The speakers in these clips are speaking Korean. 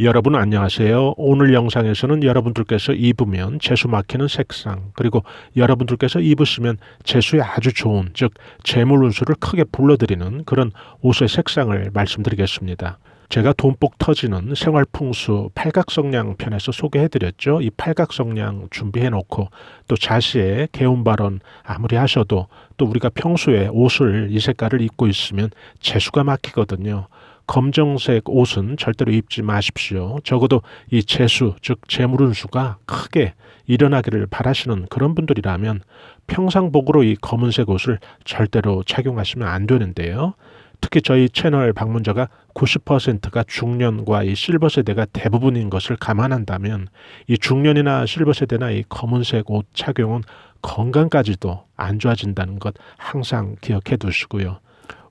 여러분 안녕하세요. 오늘 영상에서는 여러분들께서 입으면 재수 막히는 색상 그리고 여러분들께서 입으시면 재수에 아주 좋은 즉 재물 운수를 크게 불러들이는 그런 옷의 색상을 말씀드리겠습니다. 제가 돈복 터지는 생활풍수 팔각성량 편에서 소개해드렸죠. 이 팔각성량 준비해놓고 또 자시의 개운 발언 아무리 하셔도 또 우리가 평소에 옷을 이 색깔을 입고 있으면 재수가 막히거든요. 검정색 옷은 절대로 입지 마십시오. 적어도 이 재수, 즉 재물운수가 크게 일어나기를 바라시는 그런 분들이라면 평상복으로 이 검은색 옷을 절대로 착용하시면 안 되는데요. 특히 저희 채널 방문자가 90%가 중년과 이 실버 세대가 대부분인 것을 감안한다면 이 중년이나 실버 세대나 이 검은색 옷 착용은 건강까지도 안 좋아진다는 것 항상 기억해 두시고요.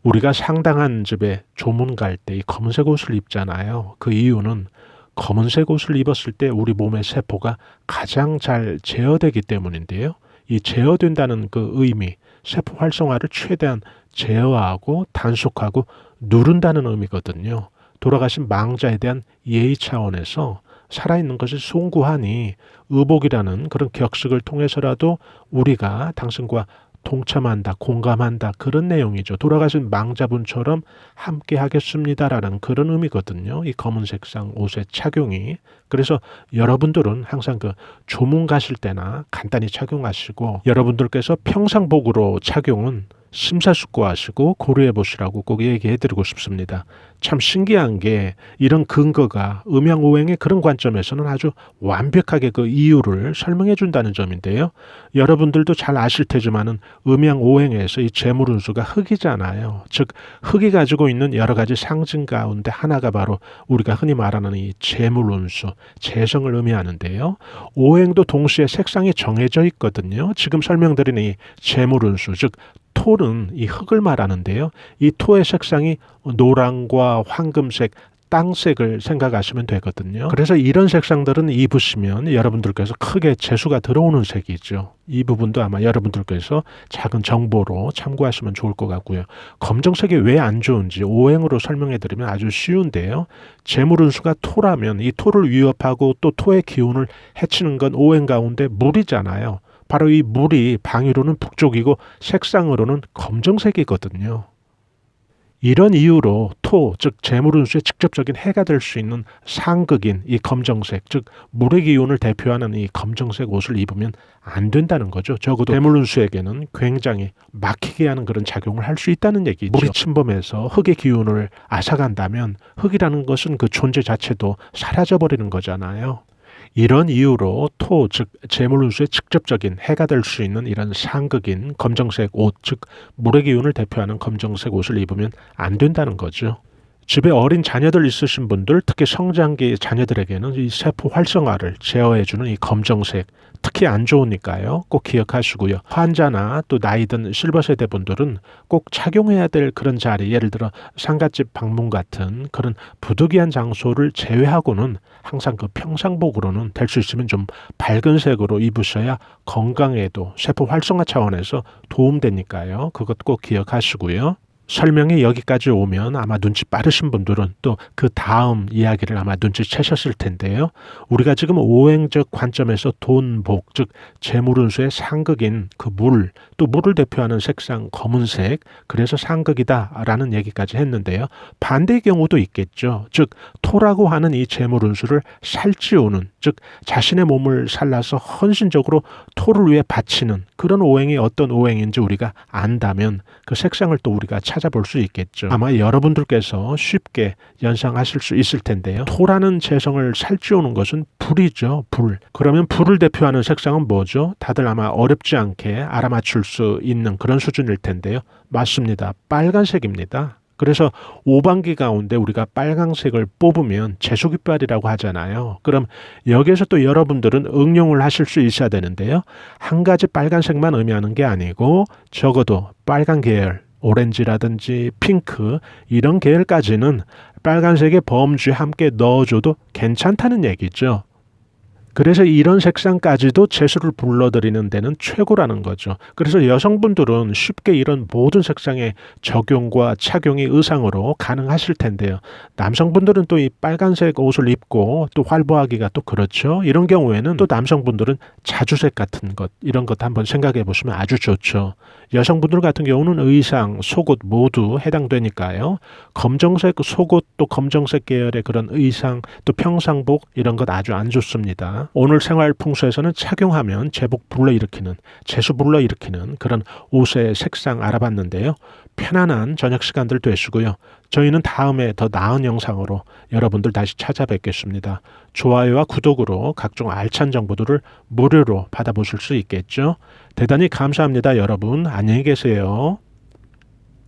우리가 상당한 집에 조문 갈 때 이 검은색 옷을 입잖아요. 그 이유는 검은색 옷을 입었을 때 우리 몸의 세포가 가장 잘 제어되기 때문인데요. 이 제어된다는 그 의미, 세포 활성화를 최대한 제어하고 단속하고 누른다는 의미거든요. 돌아가신 망자에 대한 예의 차원에서 살아있는 것이 숭고하니 의복이라는 그런 격식을 통해서라도 우리가 당신과 동참한다, 공감한다 그런 내용이죠. 돌아가신 망자분처럼 함께 하겠습니다라는 그런 의미거든요. 이 검은 색상 옷의 착용이. 그래서 여러분들은 항상 그 조문 가실 때나 간단히 착용하시고 여러분들께서 평상복으로 착용은 심사숙고하시고 고려해 보시라고 꼭 얘기해 드리고 싶습니다. 참 신기한 게 이런 근거가 음양오행의 그런 관점에서는 아주 완벽하게 그 이유를 설명해 준다는 점인데요. 여러분들도 잘 아실 테지만은 음양오행에서 이 재물운수가 흙이잖아요. 즉 흙이 가지고 있는 여러 가지 상징 가운데 하나가 바로 우리가 흔히 말하는 이 재물운수, 재성을 의미하는데요. 오행도 동시에 색상이 정해져 있거든요. 지금 설명드린 이 재물운수, 즉 톨은 이 흙을 말하는데요. 이 토의 색상이 노랑과 황금색, 땅색을 생각하시면 되거든요. 그래서 이런 색상들은 입으시면 여러분들께서 크게 재수가 들어오는 색이죠. 이 부분도 아마 여러분들께서 작은 정보로 참고하시면 좋을 것 같고요. 검정색이 왜 안 좋은지 오행으로 설명해 드리면 아주 쉬운데요. 재물운수가 토라면 이 토를 위협하고 또 토의 기운을 해치는 건 오행 가운데 물이잖아요. 바로 이 물이 방위로는 북쪽이고 색상으로는 검정색이거든요. 이런 이유로 토, 즉 재물운수의 직접적인 해가 될 수 있는 상극인 이 검정색, 즉 물의 기운을 대표하는 이 검정색 옷을 입으면 안 된다는 거죠. 적어도 재물운수에게는 굉장히 막히게 하는 그런 작용을 할 수 있다는 얘기죠. 물이 침범해서 흙의 기운을 앗아간다면 흙이라는 것은 그 존재 자체도 사라져 버리는 거잖아요. 이런 이유로 토, 즉 재물운수의 직접적인 해가 될 수 있는 이런 상극인 검정색 옷, 즉 물의 기운을 대표하는 검정색 옷을 입으면 안 된다는 거죠. 집에 어린 자녀들 있으신 분들, 특히 성장기 자녀들에게는 이 세포 활성화를 제어해주는 이 검정색, 특히 안 좋으니까요. 꼭 기억하시고요. 환자나 또 나이 든 실버 세대 분들은 꼭 착용해야 될 그런 자리, 예를 들어 상갓집 방문 같은 그런 부득이한 장소를 제외하고는 항상 그 평상복으로는 될 수 있으면 좀 밝은 색으로 입으셔야 건강에도 세포 활성화 차원에서 도움되니까요. 그것 꼭 기억하시고요. 설명이 여기까지 오면 아마 눈치 빠르신 분들은 또 그 다음 이야기를 아마 눈치채셨을 텐데요. 우리가 지금 오행적 관점에서 돈, 복, 즉 재물운수의 상극인 그 물, 또 물을 대표하는 색상 검은색, 그래서 상극이다라는 얘기까지 했는데요. 반대의 경우도 있겠죠. 즉 토라고 하는 이 재물운수를 살찌우는, 즉 자신의 몸을 살라서 헌신적으로 토를 위해 바치는 그런 오행이 어떤 오행인지 우리가 안다면 그 색상을 또 우리가 찾아볼 수 있겠죠. 아마 여러분들께서 쉽게 연상하실 수 있을 텐데요. 토라는 재성을 살찌우는 것은 불이죠. 불. 그러면 불을 대표하는 색상은 뭐죠? 다들 아마 어렵지 않게 알아맞출 수 있는 그런 수준일 텐데요. 맞습니다. 빨간색입니다. 그래서 오반기 가운데 우리가 빨강색을 뽑으면 재수깃발이라고 하잖아요. 그럼 여기에서 또 여러분들은 응용을 하실 수 있어야 되는데요. 한 가지 빨간색만 의미하는 게 아니고 적어도 빨간 계열, 오렌지라든지 핑크 이런 계열까지는 빨간색의 범주에 함께 넣어줘도 괜찮다는 얘기죠. 그래서 이런 색상까지도 재수를 불러들이는 데는 최고라는 거죠. 그래서 여성분들은 쉽게 이런 모든 색상의 적용과 착용이 의상으로 가능하실 텐데요. 남성분들은 또 이 빨간색 옷을 입고 또 활보하기가 또 그렇죠. 이런 경우에는 또 남성분들은 자주색 같은 것 이런 것 한번 생각해 보시면 아주 좋죠. 여성분들 같은 경우는 의상, 속옷 모두 해당되니까요. 검정색 속옷 또 검정색 계열의 그런 의상 또 평상복 이런 것 아주 안 좋습니다. 오늘 생활 풍수에서는 착용하면 제복 불러일으키는 재수 불러일으키는 그런 옷의 색상 알아봤는데요. 편안한 저녁 시간들 되시고요. 저희는 다음에 더 나은 영상으로 여러분들 다시 찾아뵙겠습니다. 좋아요와 구독으로 각종 알찬 정보들을 무료로 받아보실 수 있겠죠. 대단히 감사합니다, 여러분. 안녕히 계세요.